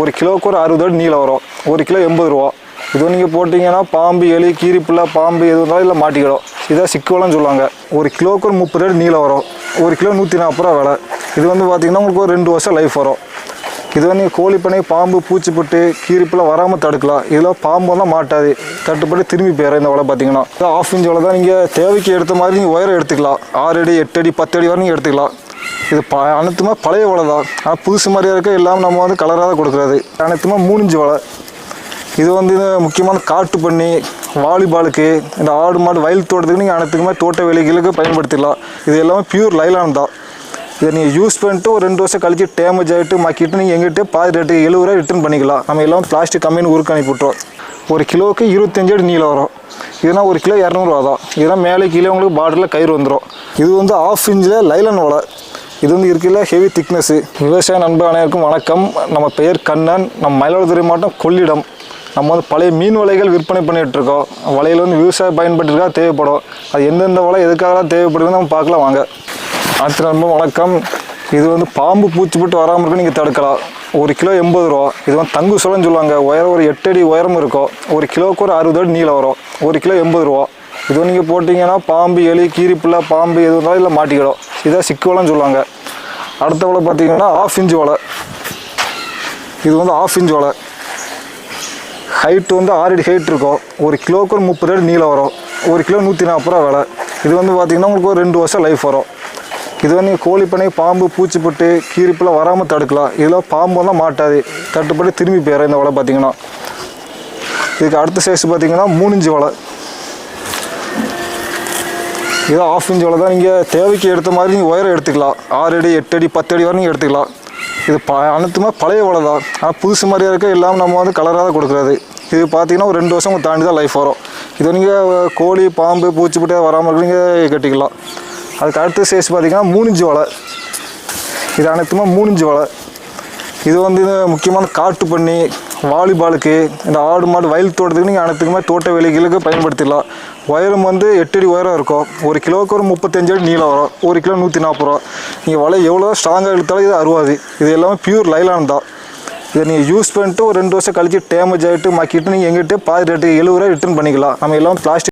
ஒரு கிலோவுக்கு ஒரு அறுபது அடி நீளம் வரும். ஒரு கிலோ எண்பது ரூபா. இது நீங்கள் போட்டிங்கன்னா பாம்பு எலி கீரிப்புள்ள பாம்பு எது இருந்தாலும் இல்லை மாட்டிக்கிடும். இதான் சிக்குவலம்னு சொல்லுவாங்க. ஒரு கிலோவுக்கு ஒரு முப்பது அடி நீளம் வரும். ஒரு கிலோ நூற்றி நாற்பது ரூபா விலை. இது வந்து பார்த்திங்கன்னா உங்களுக்கு ஒரு ரெண்டு வருஷம் லைஃப் வரும். இது வந்து நீங்கள் கோழி பண்ணை பாம்பு பூச்சிப்பட்டு கீரிப்பெல்லாம் வராமல் தடுக்கலாம். இதில் பாம்பெல்லாம் மாட்டாது. தட்டுப்பட்டு திரும்பி போயிடும் இந்த வலை பார்த்தீங்கன்னா ஆஃப் இன்ச் வலை தான் நீங்கள் தேவைக்கு எடுத்த மாதிரி நீங்கள் உயரம் எடுத்துக்கலாம். ஆறு அடி எட்டு அடி பத்து அடி வரை நீங்கள் எடுத்துக்கலாம். இது ப அனைத்துமே பழைய வலை தான். ஆனால் புதுசு மாதிரியாக இருக்க எல்லாம் நம்ம வந்து கலராக தான் கொடுக்குறது. அனைத்துமே மூணு வலை. இது வந்து முக்கியமான காட்டு பண்ணி வாலிபாலுக்கு இந்த ஆடு மாடு வயல் தோட்டத்துக்கு நீங்கள் அனைத்துக்குமே தோட்ட வேலைகளுக்கு பயன்படுத்திடலாம். இது எல்லாமே பியூர் லைலான் தான். இதை நீங்கள் யூஸ் பண்ணிட்டு ஒரு ரெண்டு வருஷம் கழிச்சு டேமேஜ் ஆகிட்டு மாக்கிட்டு நீங்கள் எங்கிட்ட பாதி ரேட்டுக்கு எழுபது ரூபா ரிட்டர்ன் பண்ணிக்கலாம். நம்ம எல்லாம் பிளாஸ்டிக் கம்மின்னு ஊருக்கு அனுப்பிவிட்றோம் ஒரு கிலோவுக்கு இருபத்தஞ்சு அடி நீளம் வரும். இதுனா ஒரு கிலோ இரநூறுவா தான். இதெல்லாம் மேலே கீழே உங்களுக்கு பார்டரில் கயிறு வந்துடும் இது வந்து ஆஃப் இன்ச்சில் லைலன் வலை. இது வந்து இருக்குல்ல ஹெவி திக்னஸ்ஸு விவசாய நண்பர் அனைவருக்கும் வணக்கம். நம்ம பெயர் கண்ணன். நம்ம மயிலாடுதுறை மாவட்டம் கொள்ளிடம். நம்ம வந்து பழைய மீன் வலைகள் விற்பனை பண்ணிட்டு இருக்கோம். வலையில் வந்து விவசாய பயன்பட்டுருக்கா தேவைப்படும். அது எந்தெந்த வலை எதுக்காகலாம் தேவைப்படுதுன்னு நம்ம பார்க்கலாம் வாங்க. அடுத்த நண்பர் வணக்கம். இது வந்து பாம்பு பூச்சி போட்டு வராமல் இருக்க நீங்கள் தடுக்கலாம். ஒரு கிலோ எண்பது ரூபா. இது வந்து தங்கு சொல்லன்னு சொல்லுவாங்க. உயரம் ஒரு எட்டு அடி உயரம் இருக்கும். ஒரு கிலோவுக்கு ஒரு அறுபது அடி நீளம் வரும். ஒரு கிலோ எண்பது ரூபா. இது நீங்கள் போட்டிங்கன்னா பாம்பு எலி கீரிப்புள்ள பாம்பு எது இருந்தாலும் இல்லை மாட்டிக்கிடும். இதான் சிக்கு வலைன்னு சொல்லுவாங்க. அடுத்த வலை பார்த்தீங்கன்னா ஆஃப் இன்ச் வலை. இது வந்து ஆஃப் இன்ச் வலை. ஹைட் வந்து ஆறு அடி ஹைட் இருக்கும். ஒரு கிலோவுக்கு ஒரு முப்பது அடி நீளம் வரும். ஒரு கிலோ நூற்றி நாற்பது ரூபா விலை. இது வந்து பார்த்திங்கன்னா உங்களுக்கு ஒரு ரெண்டு வருஷம் லைஃப் வரும். இது வந்து நீங்கள் கோழி பண்ணை பாம்பு பூச்சிப்பட்டு கீரிப்பெல்லாம் வராமல் தடுக்கலாம். இதில் பாம்பெல்லாம் மாட்டாது. தட்டுப்பட்டு திரும்பி போயிடும் இந்த வலை பார்த்திங்கன்னா. இதுக்கு அடுத்த சைஸ் பார்த்தீங்கன்னா மூணு இன்ச்சு வலை. இது ஆஃப் இன்ச் தான் நீங்கள் தேவைக்கு எடுத்த மாதிரி நீங்கள் ஒயரை எடுத்துக்கலாம். ஆறு அடி எட்டு அடி பத்து அடி வரை நீங்கள் எடுத்துக்கலாம். இது ப அனைத்துமே பழைய வலை தான். ஆனால் புதுசு மாதிரியாக இருக்க எல்லாம் நம்ம வந்து கலராக தான் கொடுக்குறது. இது பார்த்தீங்கன்னா ஒரு ரெண்டு வருஷம் தாண்டி தான் லைஃப் வரும். இது நீங்கள் கோழி பாம்பு பூச்சிப்பட்டு வராமல் இருக்கு நீங்கள் கட்டிக்கலாம். அதுக்கு அடுத்த சைஸ் பார்த்தீங்கன்னா மூணு இன்ச்சு வலை. இது அனைத்துமே மூணு இன்ச்சு வலை. இது வந்து இது முக்கியமான காட்டு பண்ணி வாலிபாலுக்கு இந்த ஆடு மாடு வயல் தோட்டத்துக்கு நீங்கள் அனைத்துக்குமே தோட்ட வேலைகளுக்கு பயன்படுத்திடலாம். உயரம் வந்து எட்டு அடி உயரம் இருக்கும். ஒரு கிலோவுக்கு ஒரு முப்பத்தஞ்சு அடி நீளம் வரும். ஒரு கிலோ நூற்றி நாற்பது ரூபா. நீங்கள் வலை எவ்வளோ ஸ்ட்ராங்காக இழுத்தாலும் இது அருவாது இது எல்லாமே பியூர் லைலான் தான். இதை நீங்கள் யூஸ் பண்ணிட்டு ஒரு ரெண்டு வருஷம் கழிச்சு டேமேஜ் ஆகிட்டு மாக்கிட்டு நீங்கள் எங்கிட்ட பாதி ரேட்டு எழுபது ரூபா ரிட்டர்ன் பண்ணிக்கலாம். நம்ம எல்லாம் பிளாஸ்டிக்